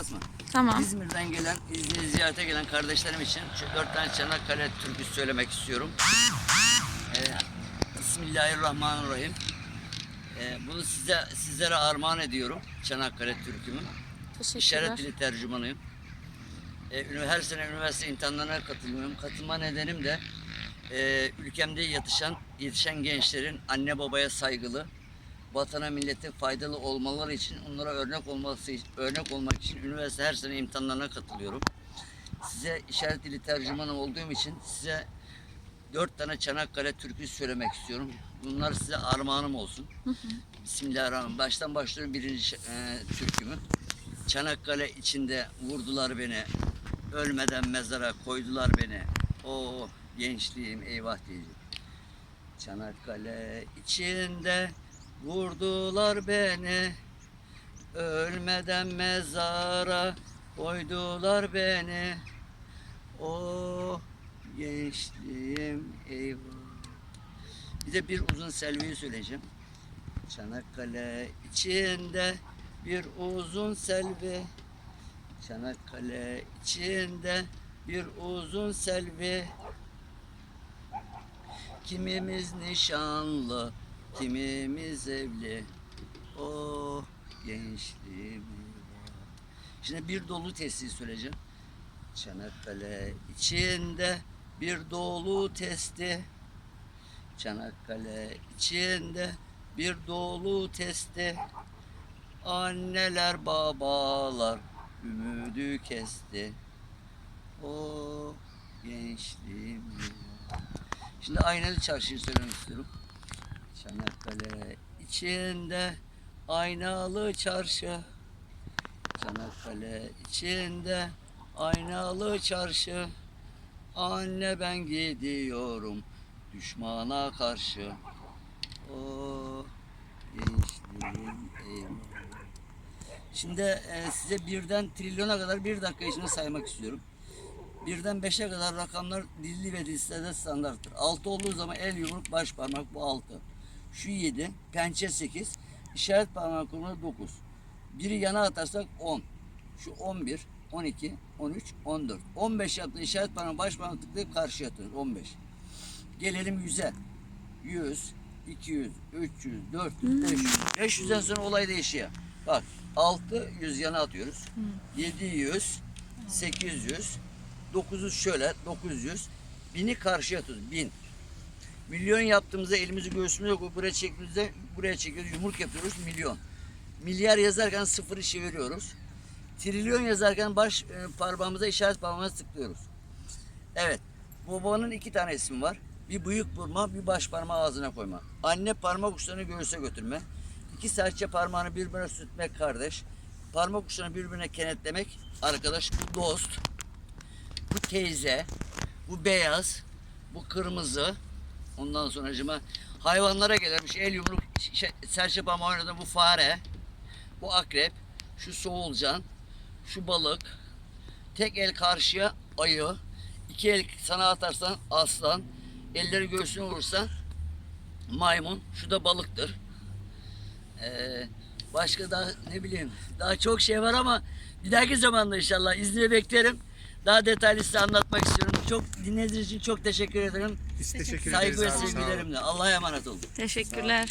Fatma. Tamam. İzmir'den gelen, İzmir'i ziyarete gelen kardeşlerim için şu dört tane Çanakkale türküsü söylemek istiyorum. Ee, Bismillahirrahmanirrahim. Ee, bunu size sizlere armağan ediyorum. Çanakkale türkümü. Teşekkürler. İşaret dili tercümanıyım. Ee, her sene üniversite imtihanlarına katılıyorum. Katılma nedenim de e, ülkemde yetişen, yetişen gençlerin anne babaya saygılı, vatana millete faydalı olmaları için, onlara örnek olması örnek olmak için üniversite her sene imtihanlarına katılıyorum. Size işaret dili tercümanı olduğum için size dört tane Çanakkale türküsü söylemek istiyorum. Bunlar size armağanım olsun. Bismillahirrahmanirrahim. Baştan başlıyorum birinci e, türkümü. Çanakkale içinde vurdular beni. Ölmeden mezara koydular beni. O gençliğim eyvah diyeceğim. Çanakkale içinde vurdular beni. Ölmeden mezara koydular beni. O gençliğim eyvah. Bir de bir uzun selviyi söyleyeceğim. Çanakkale içinde bir uzun selvi. Çanakkale içinde bir uzun selvi. Kimimiz nişanlı, kimimiz evli. O gençliğim. Şimdi bir dolu testi söyleyeceğim. Çanakkale içinde bir dolu testi. Çanakkale içinde bir dolu testi. Anneler babalar ümüdü kesti. O gençliğim. Şimdi aynalı çarşıyı söylemek istiyorum. Çanakkale içinde aynalı çarşı. Çanakkale içinde aynalı çarşı. Anne ben gidiyorum düşmana karşı. O gençliğim. Şimdi e, size birden trilyona kadar bir dakika içinde saymak istiyorum. Birden beşe kadar rakamlar dilli ve listede standarttır. Altı olduğu zaman el yumruk baş parmak bu altı. Şu yedi, pençe sekiz, işaret parmak kurma dokuz. Biri yana atarsak on. Şu on bir, on iki, on üç, on dört. On beş yaptığın işaret parmağı baş parmak tıklayıp karşıya atıyoruz. On beş. Gelelim 100'e. 100, 200, 300, 400, 500. 500'den sonra olay değişiyor. Bak 6 100 yana atıyoruz. 700, 800, 900 şöyle 900, 1000'i karşıya atıyoruz. 1000. Milyon yaptığımızda elimizi göğsümüze koyup buraya çektiğimizde buraya çekiyoruz. Yumruk yapıyoruz milyon. Milyar yazarken sıfırı çeviriyoruz. Trilyon yazarken baş e, parmağımıza işaret parmağımıza tıklıyoruz. Evet. Babanın iki tane ismi var. Bir büyük vurma, bir baş parmağı ağzına koyma. Anne parmak uçlarını göğüse götürme. İki serçe parmağını birbirine sürtmek kardeş. Parmak uçlarını birbirine kenetlemek arkadaş. Bu dost. Bu teyze. Bu beyaz. Bu kırmızı. Ondan sonra hayvanlara gelirmiş el yumruk şey, serçe parmağı. Bu fare. Bu akrep. Şu soğulcan. Şu balık. Tek el karşıya ayı. İki el sana atarsan aslan. Elleri göğsüne vurursan maymun. Şu da balıktır. Ee, başka da ne bileyim daha çok şey var ama bir dahaki zamanda inşallah İzmir'e beklerim. Daha detaylı size anlatmak istiyorum. Çok dinlediğiniz için çok teşekkür ederim. Biz teşekkür Saygı ve ederiz abi. Sağ olun. sevgilerimle. Allah'a emanet olun. Teşekkürler.